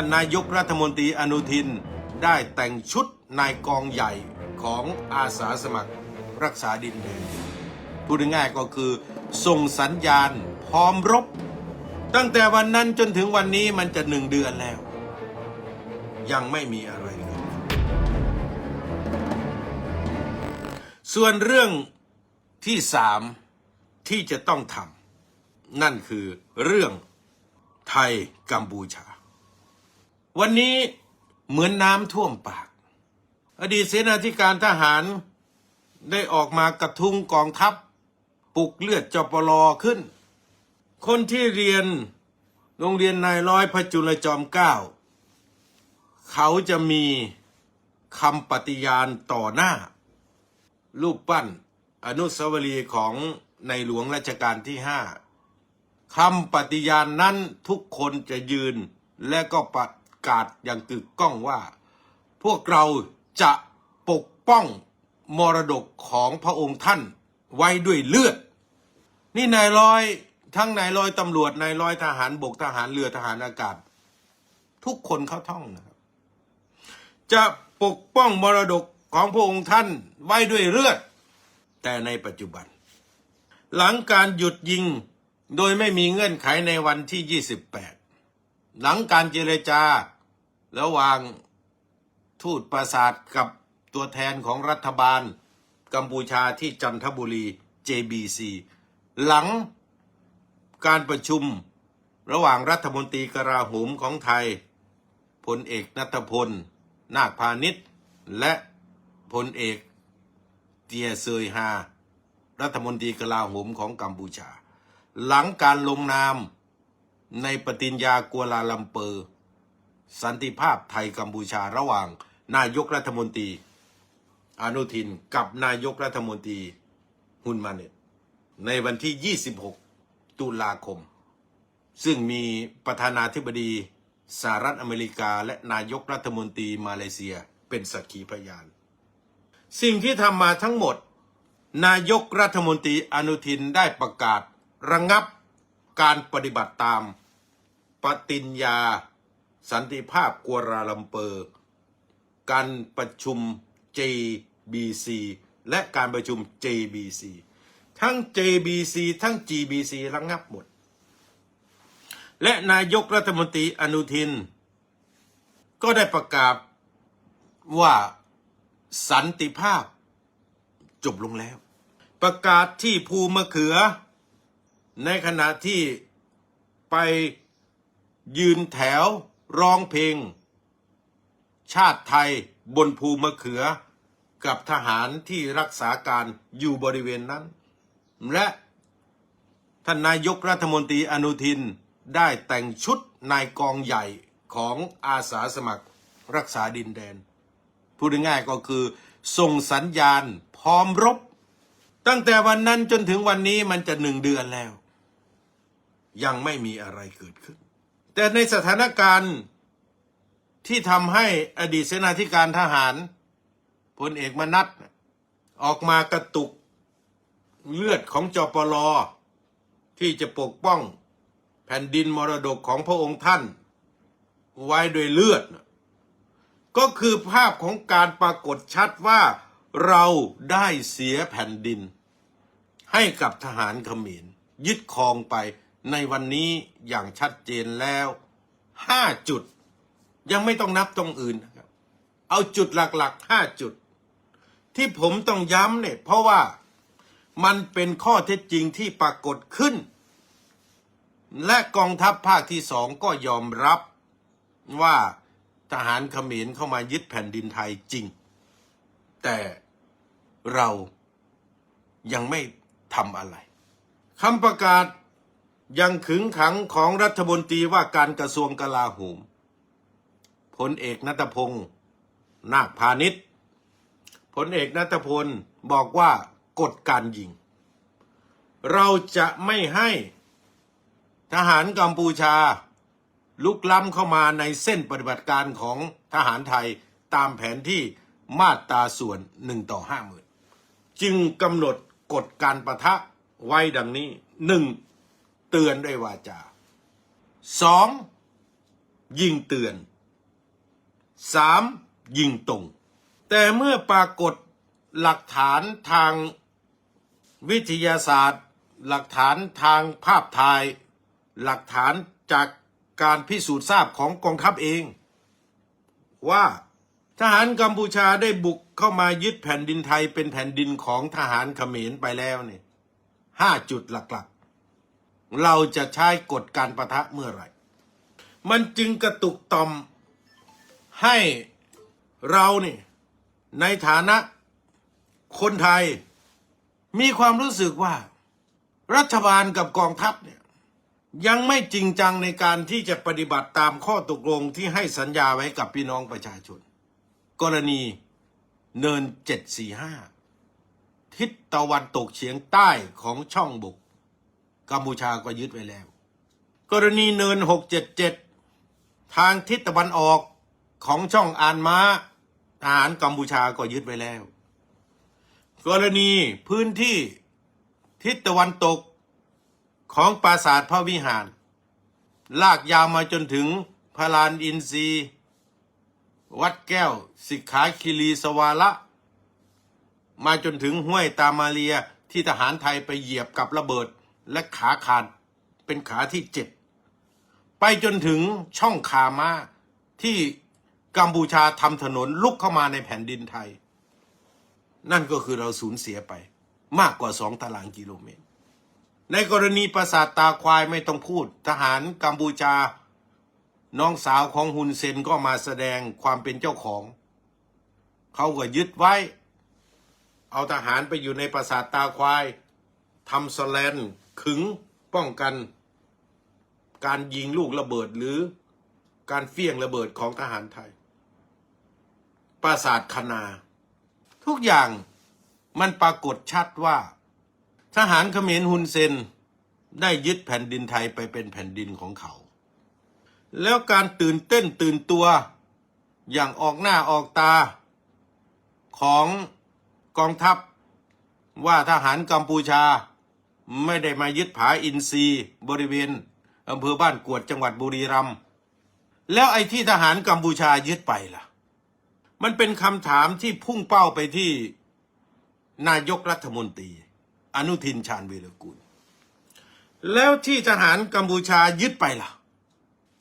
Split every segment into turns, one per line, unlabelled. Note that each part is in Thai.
ท่านนายกรัฐมนตรีอนุทิน ได้แต่งชุดนายกองใหญ่ของอาสาสมัครรักษาดินแดนพูดง่ายๆก็คือ ส่งสัญญาณพร้อมรบ ตั้งแต่วันนั้นจนถึงวันนี้มันจะหนึ่งเดือนแล้ว ยังไม่มีอะไรเลย ส่วนเรื่องที่สามที่จะต้องทำนั่นคือเรื่องไทยกัมพูชา วันนี้เหมือนน้ำท่วมปาก อดีตเสนาธิการทหารได้ออกมากระทุ้งกองทัพปลุกเลือดจปลอขึ้น คนที่เรียนโรงเรียนนายร้อยพระจุลจอมเกล้าเขาจะมีคำปฏิญาณต่อหน้า รูปปั้นอนุสาวรีย์ของในหลวงรัชกาลที่ห้าคำปฏิญาณนั้นทุกคนจะยืนและก็ประ กาศอย่างกึกก้องว่า พวกเราจะปกป้องมรดกของพระองค์ท่านไว้ด้วยเลือด นี่นายร้อยทั้งนายร้อยตำรวจนายร้อยทหารบกทหารเรือทหารอากาศ ทุกคนเขาท่องนะครับ จะปกป้องมรดกของพระองค์ท่านไว้ด้วยเลือด แต่ในปัจจุบัน หลังการหยุดยิงโดยไม่มีเงื่อนไขในวันที่ 28 หลังการเจรจา ระหว่างทูตประสาทกับตัวแทนของรัฐบาล กัมพูชาที่จันทบุรี JBC หลังการประชุมระหว่างรัฐมนตรีกราโหมของไทยพลเอกนัทพล นาคพาณิชย์ และพลเอกเตียเซยฮา รัฐมนตรีกลาโหมของกัมพูชา หลังการลงนาม ในปฏิญญากัวลาลัมเปอร์ สันติภาพไทยกัมพูชาระหว่าง นายกรัฐมนตรี อนุทินกับนายกรัฐมนตรีฮุนมาเนตในวันที่ 26 ตุลาคม ซึ่งมีประธานาธิบดีสหรัฐอเมริกาและนายกรัฐมนตรีมาเลเซียเป็นสักขีพยาน สิ่งที่ทำมาทั้งหมด นายกรัฐมนตรีอนุทินได้ประกาศระงงับการปฏิบัติตาม ฏิญญา สันติภาพกัวลาลัมเปอร์ การประชุม JBC และการประชุม JBC ทั้ง JBC ทั้ง GBC ระงงับหมด และนายกรัฐมนตรีอนุทิน ก็ได้ประกาศว่าสันติภาพจบลงแล้ว ประกาศที่ภูมะเขือ ในขณะที่ไป ยืนแถวร้องเพลง ชาติไทยบนภูมะเขือ กับทหารที่รักษาการอยู่บริเวณนั้น และท่านนายกรัฐมนตรีอนุทินได้แต่งชุดนายกองใหญ่ของอาสาสมัครรักษาดินแดน พูดง่ายๆก็คือ ส่งสัญญาณพร้อมรบ ตั้งแต่วันนั้นจนถึงวันนี้มันจะหนึ่งเดือนแล้ว ยังไม่มีอะไรเกิดขึ้น แต่ในสถานการณ์ที่ทำให้อดีตเสนาธิการทหารพลเอกมนัทออกมากระตุกเลือดของจปลที่จะปกป้องแผ่นดินมรดกของพระองค์ท่าน ไว้ด้วยเลือด ก็คือภาพของการปรากฏชัดว่าเราได้เสียแผ่นดิน ให้กับทหารเขมรยึดครองไป ในวันนี้อย่างชัดเจนแล้วห้าจุด ยังไม่ต้องนับตรงอื่นนะครับ เอาจุดหลักๆห้าจุด ที่ผมต้องย้ำเนี่ย เพราะว่ามันเป็นข้อเท็จจริงที่ปรากฏขึ้น และกองทัพภาคที่สองก็ยอมรับว่าทหารเขมรเข้ามายึดแผ่นดินไทยจริง แต่เรายังไม่ทำอะไรคำประกาศ ยังขึงขังของรัฐมนตรีว่าการกระทรวงกลาโหมพลเอกนัตพงศ์นาคพาณิชย์พลเอกนัตพลบอกว่ากฎการยิง เราจะไม่ให้ทหารกัมพูชา ลุกล้ำเข้ามาในเส้นปฏิบัติการของทหารไทยตามแผนที่มาตราส่วนหนึ่งต่อห้าหมื่นจึงกำหนดกฎการประทะไว้ดังนี้หนึ่ง เตือนด้วยวาจาสองยิงเตือนสามยิงตรง แต่เมื่อปรากฏหลักฐานทางวิทยาศาสตร์ หลักฐานทางภาพถ่าย หลักฐานจากการพิสูจน์ทราบของกองทัพเอง ว่าทหารกัมพูชาได้บุกเข้ามายึดแผ่นดินไทยเป็นแผ่นดินของทหารเขมรไปแล้วเนี่ยห้าจุดหลักๆ เราจะใช้กฎการประทะเมื่อไหร่ มันจึงกระตุกต่อมให้เราเนี่ในฐานะคนไทยมีความรู้สึกว่า รัฐบาลกับกองทัพเนี่ยยังไม่จริงจังในการที่จะปฏิบัติตามข้อตกลงที่ให้สัญญาไว้กับพี่น้องประชาชน กรณีเนิน 745 ทิศตะวันตกเฉียงใต้ของช่องบุก กัมพูชาก็ยึดไว้แล้ว กรณีเนิน 677 ทางทิศตะวันออกของช่องอานม้าทหารกัมพูชาก็ยึดไว้แล้ว กรณีพื้นที่ทิศตะวันตกของปราสาทพระวิหาร ลากยาวมาจนถึงพระลานอินทรีวัดแก้ว สิกขาคิรีสวาระมาจนถึงห้วยตามาเลียที่ทหารไทยไปเหยียบกับระเบิด และขาขาดเป็นขาที่เจ็ดไปจนถึงช่องคามาที่กัมพูชาทำถนนลุกเข้ามาในแผ่นดินไทย นั่นก็คือเราสูญเสียไป มากกว่าสองตารางกิโลเมตร ในกรณีปราสาทตาควายไม่ต้องพูด ทหารกัมพูชา น้องสาวของฮุนเซนก็มาแสดงความเป็นเจ้าของ เขาก็ยึดไว้ เอาทหารไปอยู่ในปราสาทตาควายทำสแลน ขึงป้องกัน การยิงลูกระเบิดหรือการเฟี้ยงระเบิดของทหารไทย ปราสาทคณา ทุกอย่างมันปรากฏชัดว่า ทหารเขมรฮุนเซน ได้ยึดแผ่นดินไทยไปเป็นแผ่นดินของเขา แล้วการตื่นเต้นตื่นตัวอย่างออกหน้าออกตาของกองทัพว่าทหารกัมพูชา ไม่ได้มายึดผาอินทรีย์บริเวณอำเภอบ้านกวดจังหวัดบุรีรัมย์แล้วไอ้ที่ทหารกัมพูชายึดไปล่ะ มันเป็นคำถามที่พุ่งเป้าไปที่นายกรัฐมนตรี อนุทินชาญวีรกุลแล้วที่ทหารกัมพูชายึดไปล่ะ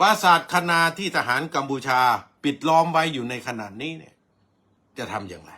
ปราสาทคณาที่ทหารกัมพูชาปิดล้อมไว้อยู่ในขนาดนี้เนี่ยจะทำอย่างไร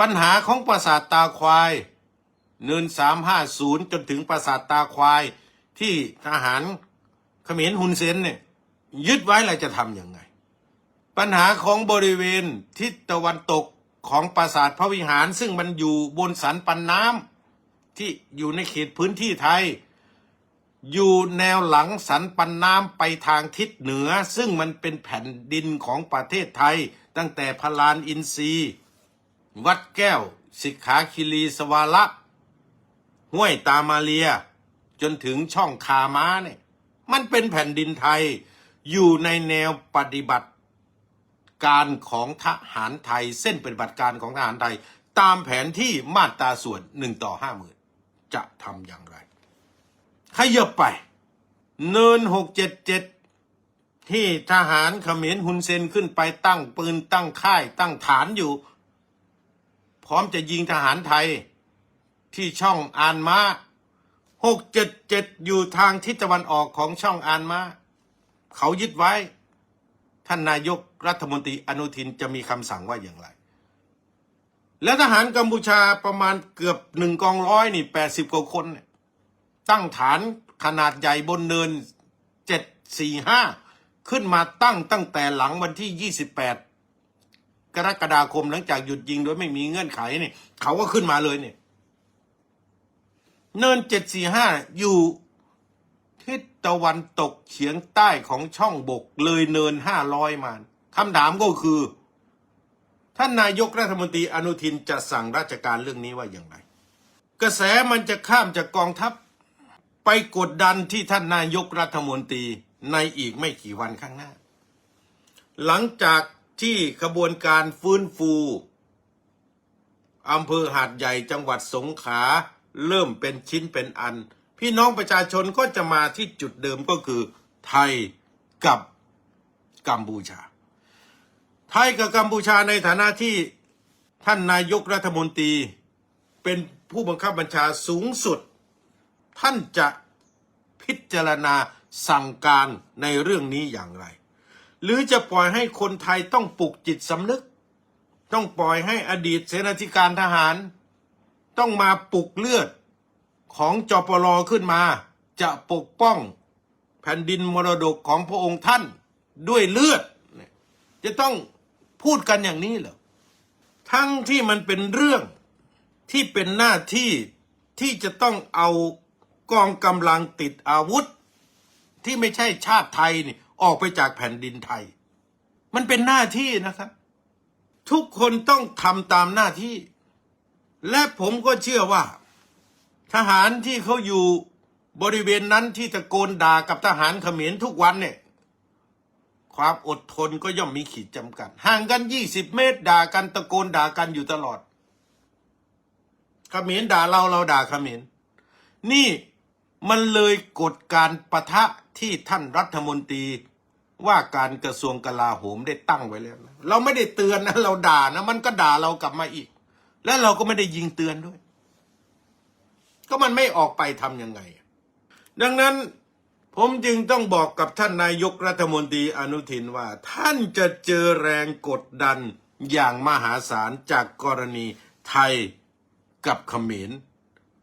ปัญหาของปราสาทตาควาย เนินสามห้าศูนย์จนถึงปราสาทตาควายที่ทหารเขมรฮุนเซนเนี่ยยึดไว้แล้วจะทำยังไง ปัญหาของบริเวณทิศตะวันตกของปราสาทพระวิหารซึ่งมันอยู่บนสันปันน้ำที่อยู่ในเขตพื้นที่ไทย อยู่แนวหลังสันปันน้ำไปทางทิศเหนือ ซึ่งมันเป็นแผ่นดินของประเทศไทย ตั้งแต่พลานอินทรีวัดแก้ว สิกขาคิรีสวาระ ห้วยตามาเลีย จนถึงช่องคาม้าเนี่ยมันเป็นแผ่นดินไทยอยู่ในแนวปฏิบัติการของทหารไทย เส้นปฏิบัติการของทหารไทย ตามแผนที่มาตราส่วนหนึ่งต่อห้าหมื่นจะทำอย่างไร ขยับไป เนินหกเจ็ดเจ็ดที่ทหารเขมรฮุนเซนขึ้นไปตั้งปืนตั้งค่ายตั้งฐานอยู่ พร้อมจะยิงทหารไทย ที่ช่องอานมาหกเจ็ดเจ็ดอยู่ทางทิศตะวันออกของช่องอานมาเขายึดไว้ ท่านนายกรัฐมนตรีอนุทินจะมีคำสั่งว่าอย่างไร และทหารกัมพูชาประมาณเกือบหนึ่งกองร้อยนี่แปดสิบกว่าคนเนี่ยตั้งฐานขนาดใหญ่บนเนินเจ็ดสี่ห้าขึ้นมาตั้งตั้งแต่หลังวันที่ยี่สิบแปดกรกฎาคมหลังจากหยุดยิงโดยไม่มีเงื่อนไขเนี่ยเขาก็ขึ้นมาเลยเนี่ย เนินเจ็ดสี่ห้าอยู่ทิศตะวันตกเฉียงใต้ของช่องบกเลยเนินห้าร้อยมาคำถามก็คือ ท่านนายกรัฐมนตรีอนุทินจะสั่งราชการเรื่องนี้ว่าอย่างไร กระแสมันจะข้ามจากกองทัพ ไปกดดันที่ท่านนายกรัฐมนตรีในอีกไม่กี่วันข้างหน้า หลังจากที่ขบวนการฟื้นฟูอำเภอหาดใหญ่จังหวัดสงขลา เริ่มเป็นชิ้นเป็นอัน พี่น้องประชาชนก็จะมาที่จุดเดิมก็คือ ไทยกับกัมพูชา ไทยกับกัมพูชาในฐานะที่ท่านนายกรัฐมนตรี เป็นผู้บังคับบัญชาสูงสุด ท่านจะพิจารณาสั่งการในเรื่องนี้อย่างไร หรือจะปล่อยให้คนไทยต้องปลุกจิตสำนึก ต้องปล่อยให้อดีตเสนาธิการทหาร ต้องมาปลุกเลือดของจปรขึ้นมา จะปกป้องแผ่นดินมรดกของพระองค์ท่านด้วยเลือด จะต้องพูดกันอย่างนี้เหรอ ทั้งที่มันเป็นเรื่องที่เป็นหน้าที่ที่จะต้องเอากองกำลังติดอาวุธ ที่ไม่ใช่ชาติไทยนี่ออกไปจากแผ่นดินไทย มันเป็นหน้าที่นะครับ ทุกคนต้องทำตามหน้าที่ และผมก็เชื่อว่า ทหารที่เขาอยู่บริเวณนั้นที่ตะโกนด่ากับทหารเขมรทุกวันเนี่ยความอดทนก็ย่อมมีขีดจำกัด ห่างกันยี่สิบเมตรด่ากันตะโกนด่ากันอยู่ตลอดเขมรด่าเราเราด่าเขมรนี่มันเลยกฎการประทะที่ท่านรัฐมนตรีว่าการกระทรวงกลาโหมได้ตั้งไว้แล้ว เราไม่ได้เตือนนะเราด่านะมันก็ด่าเรากลับมาอีก และเราก็ไม่ได้ยิงเตือนด้วย ก็มันไม่ออกไปทำยังไง ดังนั้นผมจึงต้องบอกกับท่านนายกรัฐมนตรีอนุทินว่า ท่านจะเจอแรงกดดันอย่างมหาศาลจากกรณีไทยกับเขมร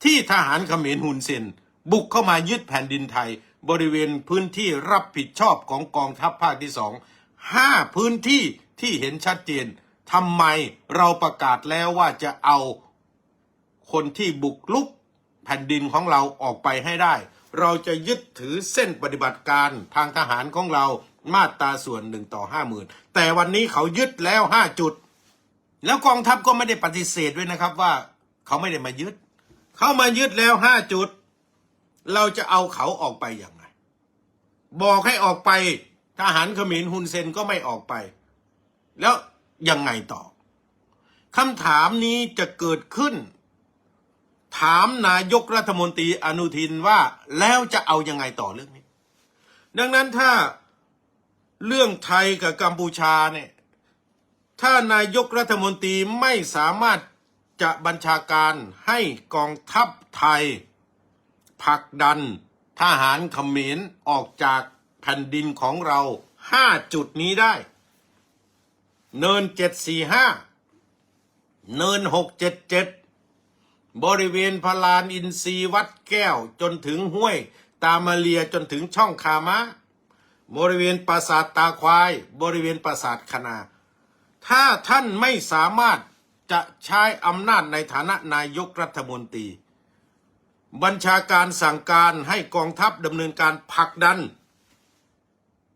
ที่ทหารเขมรฮุนเซน บุกเข้ามายึดแผ่นดินไทย บริเวณพื้นที่รับผิดชอบของกองทัพภาคที่สองห้าพื้นที่ที่เห็นชัดเจน ทำไมเราประกาศแล้วว่าจะเอาคนที่บุกลุกแผ่นดินของเราออกไปให้ได้ เราจะยึดถือเส้นปฏิบัติการทางทหารของเรามาตราส่วนหนึ่งต่อห้าหมื่นแต่วันนี้เขายึดแล้วห้าจุด แล้วกองทัพก็ไม่ได้ปฏิเสธด้วยนะครับว่าเขาไม่ได้มายึด เขามายึดแล้วห้าจุด เราจะเอาเขาออกไปอย่างไรบอกให้ออกไปทหารเขมรฮุนเซนก็ไม่ออกไป แล้ว ยังไงต่อคำถามนี้จะเกิดขึ้น ถามนายกรัฐมนตรีอนุทินว่าแล้วจะเอายังไงต่อเรื่องนี้ ดังนั้นถ้าเรื่องไทยกับกัมพูชาเนี่ยถ้านายกรัฐมนตรีไม่สามารถจะบัญชาการให้กองทัพไทยผลักดันทหารเขมรออกจากแผ่นดินของเราห้าจุดนี้ได้ เนินเจ็ดสี่ห้าเนินหกเจ็ดเจ็ดบริเวณพลานอินทรีวัดแก้วจนถึงห้วย ตามาเลียจนถึงช่องคามะ บริเวณปราสาทตาควาย บริเวณปราสาทคณา ถ้าท่านไม่สามารถจะใช้อำนาจในฐานะนายกรัฐมนตรี บัญชาการสั่งการให้กองทัพดำเนินการผลักดัน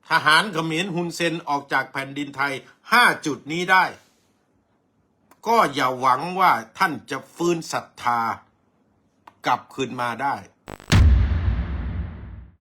ทหารเขมรฮุนเซนออกจากแผ่นดินไทยห้าจุดนี้ได้ ก็อย่าหวังว่าท่านจะฟื้นศรัทธากลับคืนมาได้